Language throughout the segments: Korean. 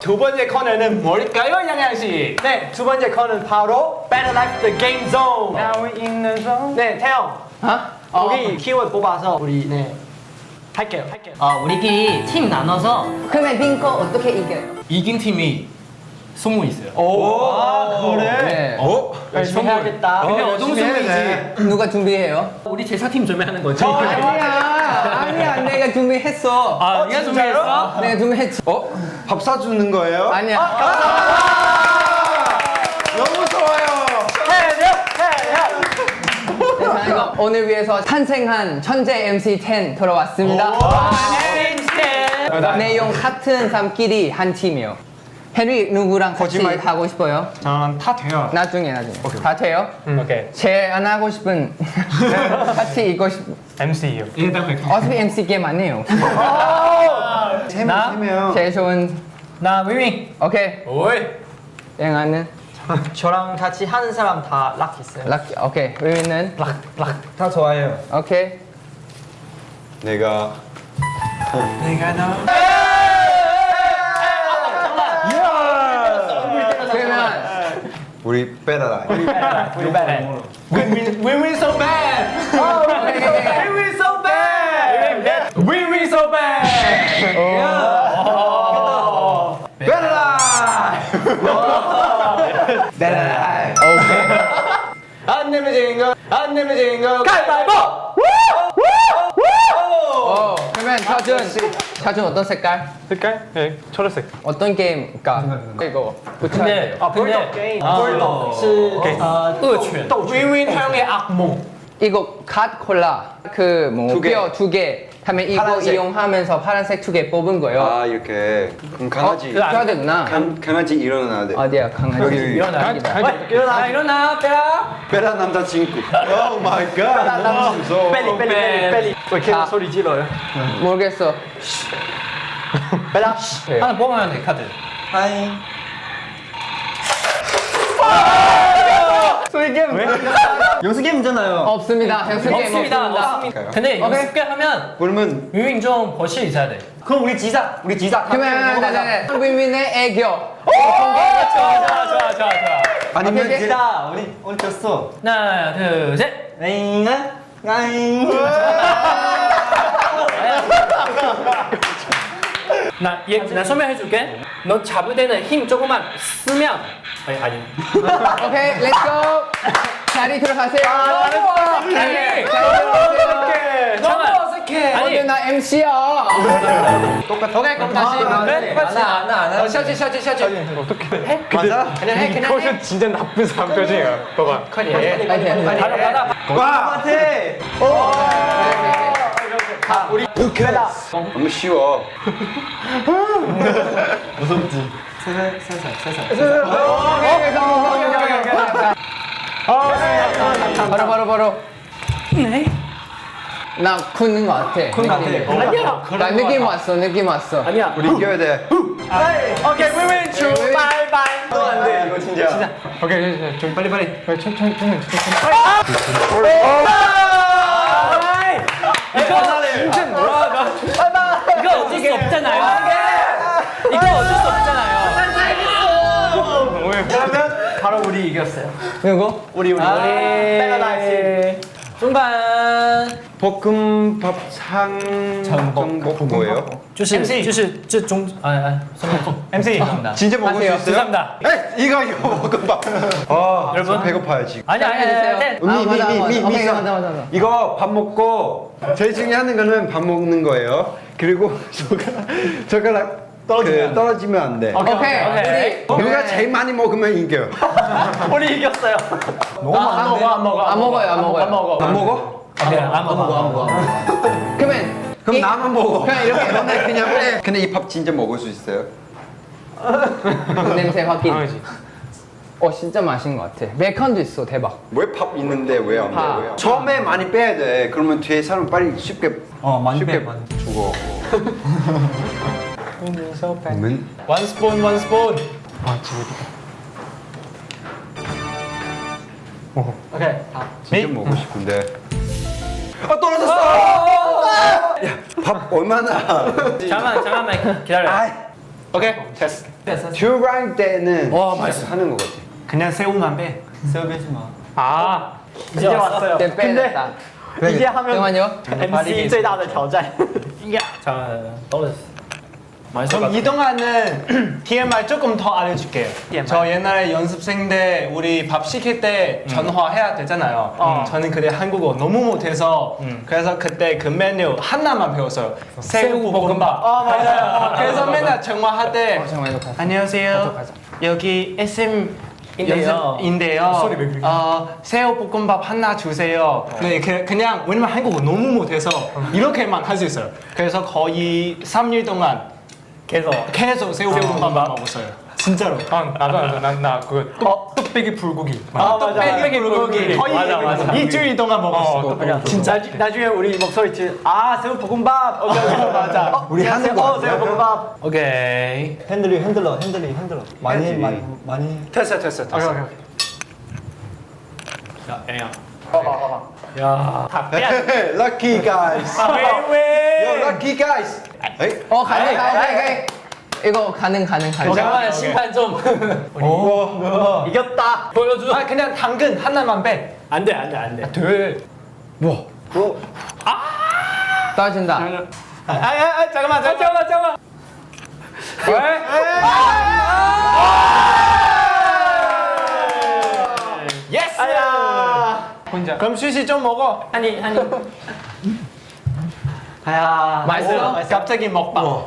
두 번째 코너는 뭘까요, 양양 씨? 네, 두 번째 코너는 바로 Better Life the Game Zone. 나와 있는 성. 네, 태영. 어? 거기 키워드 뽑아서 우리 네 할게요. 할게요. 어, 우리끼리 팀 나눠서 그러면 빙고 어떻게 이겨요? 이긴 팀이 소문 있어요. 오, 아, 그래. 네. 어? 열심히 해야겠다. 근데 어떤 소문이지? 누가 준비해요? 우리 제사팀 준비하는 거지. 아니야, 아니야, 내가 준비했어. 아, 네가 준비했어? 내가 준비했지. 어? 밥 사주는 거예요? 아니야. 너무 좋아요. 해요, 해요. 자, 이거 오늘 위해서 탄생한 천재 MC 10 돌아왔습니다. 내용 같은 사람끼리 한 팀이요. 헨리 누구랑 같이 거짓말. 하고 싶어요? 저는 다 돼요. 나중에 나중에. 다 돼요? 오케이. 제일 안 하고 싶은 같이 이거 싶. MC요. 어차피 MC 게임 아니에요. 세 명, 세 명. 제일 좋은 나 위밍. 오케이. 오이. 영아는 저랑 같이 하는 사람 다 락 있어요. 락키 오케이. 의미는 다 좋아해요. 오케이. 내가 그러면 우리 빼라라. 우리 bad. We win, we win so bad. We win so bad. We win so bad. 안 내면 진 거, 안 내면 진 거. 가위바위보. 샷은 샷은 어떤 색깔? 색깔? 네, 초록색. 어떤 게임? 그러니까 이거 붙여야 돼요. 아, 근데 게임. 아, 볼더. 아, 오케이. 아, 恶犬。 위윈 형의 악몽. 이거 갓 콜라 그뭐 두 개. 뼈 두 개. 다음에 이거 파란색. 이용하면서 파란색 두 개 뽑은 거예요. 아 이렇게 그럼 강아지. 어, 줘야 되구나. 강, 강아지 일어나야 돼. 어디야 강아지? 여기, 여기. 일어나. 일어나, 일어나, 빼라. 빼라 남자친구. 오 마이 갓. 너무 무서워. 빨리 빨리 빨리 빨리. 왜 계속 아. 소리 질러요? 모르겠어. 빨라. 하나 뽑으면 돼, 카드. 하이. 소리 게임. 연습 게임이잖아요. 없습니다. 연습 게임 없습니다. 없습니다. 없습니다. 근데 연습게 하면 그러면 위밍 좀 벌칙 있어야 돼. 그럼 우리 지사, 우리 지사. 그러면 네네네. 윈윈의 애교. 좋아, 좋아, 좋아, 좋아, 좋아. 아니면 오케이, 이제 자, 우리 오늘 졌어. 하나, 둘, 셋. 잉아, 잉. 나, 얘, 나 설명해 줄게. 너 잡을 때는 힘 조금만 쓰면 아니, 아니. 오케이, 렛츠고. 자리 들어가세요. 아니, 자리 들어가세요. 잠깐만. 어색해. 오늘 나 MC야. 똑같아. 오케이, 그럼 다시. 그래, 똑같이. 안 나, 안 나. 어, 셔츠, 셔츠, 셔츠. 맞아? 그냥 해, 그냥 해. 진짜 나쁜 사람 표정이야. 봐봐. 빨리 빨리 해. 해. 받아, 받아. 와. 우리 오케이. 너무 쉬워. 오케이, 성공, 성공, 성공. 바로 바로 바로. 네. 나 굳는 것 같아. 군 같아. 아니야. 나 느낌 왔어, 느낌 왔어. 아니야. 우리 이겨야 돼. 오케이, we win 네, we win. 바이바이. 안 돼, 이거 진짜. 오케이, 좀 빨리 빨리. 빨리 천천히 천천히. 이거 어쩔 수 없잖아요. 이거 어쩔 수 없잖아요. 그러면 바로 우리 이겼어요. 누구? 우리 우리. 패러다이스. 중반 볶음밥 상 정복 뭐예요? 就是 MC 就是这中啊啊，什么 MC. 죄송합니다. 진짜 먹을 수 하세요. 있어요? 죄송합니다. 에 이거 이거 볶음밥. 아 여러분. 배고파요 지금. 아니 아니 해주세요. 아니. 네. 아, 맞아, 맞아. 미미미미 오케이, 맞아, 맞아, 맞아. 이거 밥 먹고 제일 중요한 거는 밥 먹는 거예요. 그리고 젓가락 젓가락 떨어지면 그, 떨어지면 안 돼. 오케이, 오케이. 우리 누가 제일 많이 먹으면 이겨. 우리 이겼어요. 너무 안 먹어 안 먹어 안 먹어요, 안 먹어요. 안 먹어. 안 먹어? 네, 안 먹어 안 먹어. 그러면 그럼 이- 나만 먹어. 그냥 이렇게 근데 그냥 그래. 근데 이 밥 진짜 먹을 수 있어요? 냄새 확인. 당연하지. 어 진짜 맛있는 것 같아. 베이컨도 있어 대박. 왜 밥 있는데 왜 안 밥. 돼? 처음에 많이 빼야 돼. 그러면 뒤에 사람 빨리 쉽게 어, 많이 쉽게 빼, 많이. 죽어. 그러면 원 스푼 원 스푼. 오케이. 다. 진짜 먹고 싶은데. 아 떨어졌어. 야, 밥 얼마나? 잠깐만 잠깐만 기다려. 아이. 오케이 됐어. 주랑 때는 와, 맛있어. 하는 거 같아. 그냥 새우만 빼. 새우 빼지 마. 아, 이제 왔어요. 네, 빼냈다. 이제 하면 잠깐만요. MC 最大的挑战. 자, 떨어졌어. 그럼 이동안은 TMI 조금 더 알려줄게요. 저 옛날에 연습생 때 우리 밥 시킬 때 전화해야 되잖아요. 어. 저는 그때 한국어 너무 못해서 그래서 그때 그 메뉴 하나만 배웠어요. 새우 볶음밥. 어, 맞아요. 그래서 맨날 전화할 때. 가자. 안녕하세요. 여기 SM 인데요. 인데요. 소리 왜 그렇게 어, 새우 볶음밥 하나 주세요. 네, 그, 그냥 왜냐면 한국어 너무 못해서 이렇게만 할 수 있어요. 그래서 거의 3일 동안 계속. 계속 새우 볶음밥 먹었어요. 진짜로. 아, 나도 나도 난나 그거 어? 뚝배기 불고기. 아, 맞아. 뚝배기 불고기 거의 맞아, 맞아. 일주일 동안 먹었어. 어, 그냥 진짜 나중- 나중에 우리 목소리 지 아, 새우 볶음밥. 오케이, 오케이. 맞아. 어, 우리 하는 거 어, 새우 볶음밥. 오케이. 핸들링 핸들러, 핸들링 핸들러. 많이 많이 많이. 됐어, 됐어, 됐어. 오케이, 오케이. 야, 애야. Lucky guys. 왜 Yo, lucky guys. 에이? 어, 가능, 가능, 가능. 이거 가능, 가능, 가능. 잠깐만 심판 좀 어, 이겼다. 보여줘. 아 그냥 당근 하나만 빼. 안 돼, 안 돼, 안 돼. 둘. 떨어진다. 아, 아, 아 잠깐만, 잠깐만, 잠깐만. 예스. 아야. 혼자. 그럼 수시 좀 먹어. 한이 한이. 아야. 맛있어? 오, 갑자기 먹방.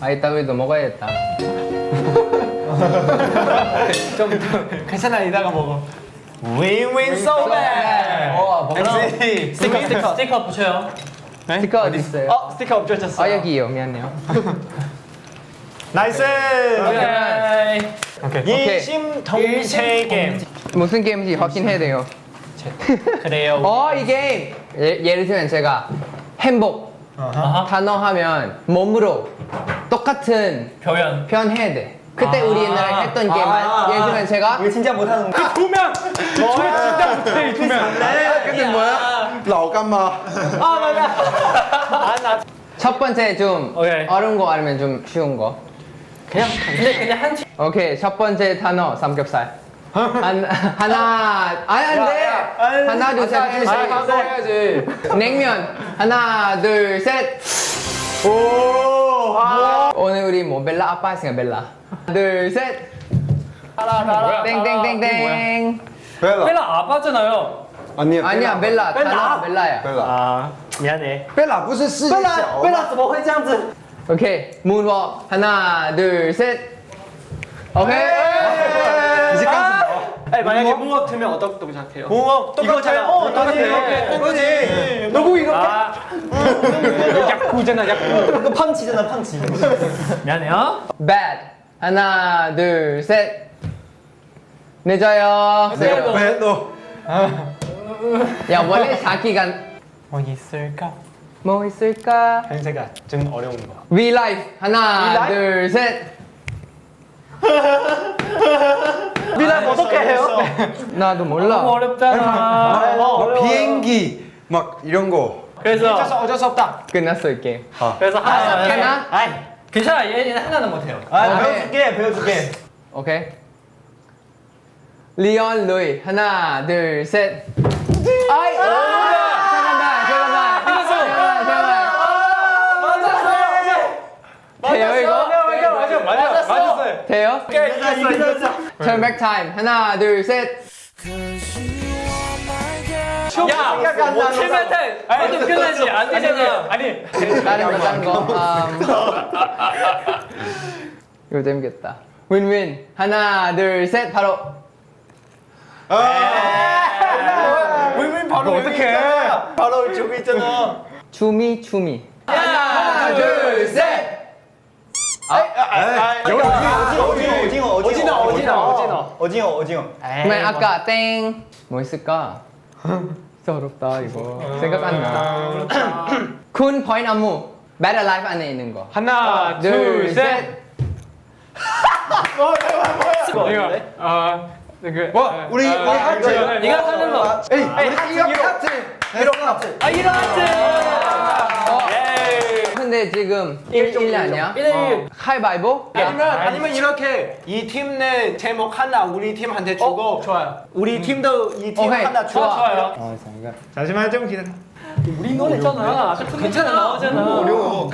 아, 이따 우리도 먹어야겠다. 좀 괜찮아 이따가 먹어. Win win so bad. 어, 먹어. MC. 스티커 스티커 스티커 붙여요. 스티커 어디 있어요? 어, 스티커 없어졌어. 아, 여기요. 미안해요. 나이스. 오케이. 오케이. 일심동체 게임. 무슨 게임인지 확인해야 돼요. 그래요. 어, 이 게임! 예, 예를 들면 제가 행복 아하. 단어 하면 몸으로 똑같은 표현 표현해야 돼. 그때 아. 우리 옛날에 했던 게임 아. 예를 들면 제가 이거 진짜 못하는 거. 두면 저의 진짜 못해 이 두면 근데 아, 뭐야? 나오감마 아 맞아 아나 첫 번째 좀 오케이. 어려운 거 아니면 좀 쉬운 거. 그냥 근데 그냥 한 오케이 첫 번째 단어 삼겹살. 한, 하나, 아니, 안 돼! 하나, 둘, 셋, 해야지. 해야지. 냉면. 하나, 둘, 셋. 오! 오늘 우리 뭐 벨라 아빠 했으니까 벨라. 하나, 둘, 셋. 땡땡땡땡. 벨라. 벨라 아빠잖아요. 아니야. 아니야, 벨라. 벨라. 단어 벨라야. 벨라. 아 미안해. 贝拉不是世界贝拉小贝拉怎么会这样子？ 오케이. 문워. 하나, 둘, 셋. 오케이. 이제 깜짝 아, 만약에 붕어 틀면 어떻게 동작해요? 붕어 이거잖아. 어, 똑같아. 그거지. 너무 이렇게. 아. 야구잖아, 야구. 이거 팡치잖아, 팡치. 미안해요. bad. 하나, 둘, 셋. 늦어요. 벨로. 야, 원래 자기가 뭐 있을까? 뭐 있을까? 현세가 좀 어려운 거. We life. 하나? 둘, 셋. 미란 어떻게 해요? 나도 몰라. 너무 어렵잖아. 막 비행기 막 이런 거. 그래서 어쩔 어쩔 수 없다. 끝났어, 이 게임. 그래서 하나 하나? 아이, 괜찮아. 얘는 하나는 못해요. 아, 오케이. 배워줄게, 배워줄게. 오케이. 리온, 루이. 하나, 둘, 셋. 아이! 잠깐만, 잠깐만. 잠깐만, 잠깐만. 돼요, 이거? 맞아 돼요? 이겼어, 이겼어. Turn back time. 하나, 둘, 셋. 야, 생각이 안 나. 7m. 어좀 끝나지. 안 되잖아. 아니 다른 거, 다른 거. 음. 이거 재밌겠다. 윈윈. 하나, 둘, 셋. 바로. 윈윈 바로 어떻게? 바로 저기 있잖아. 추미, 추미. 하나, 둘, 셋. 오징어. 오징어. 그러면 아까 땡. 뭐 있을까? 진짜 어렵다, 이거. 생각 안 나. 군 포인트 안무. Bad Alive 안에 있는 거. 하나 둘, 셋. 이거 아 그. 와, 우리 우리 하트. 네가 하는 거. 에이, 우리 이거 하트. 이거 하트. 아 이런 하트. 근데 지금 1, 1 아니야? 1대1 어. 가위바위보? 아니면 아니면 이렇게 이 팀 내 제목 하나 우리 팀한테 주고 좋아요. 우리 팀도 이 팀 오케이, 하나 주고 좋아. 좋아요. 잠시만 좀 기다려. 우리 노래잖아. 아까 괜찮아 나오잖아. 어려워.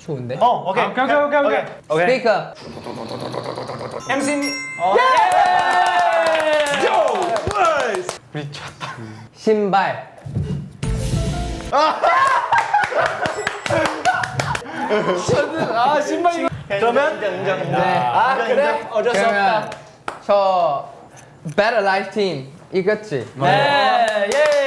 좋은데? 어, 오케이. 오케이 오케이 오케이 오케이. 오케이. 스피커 MC 신발 아 신발 이거. 그러면 네. 아 그래 어쩔 수 그러면 없다. 저 Better Life Team 이겼지? 네. 예.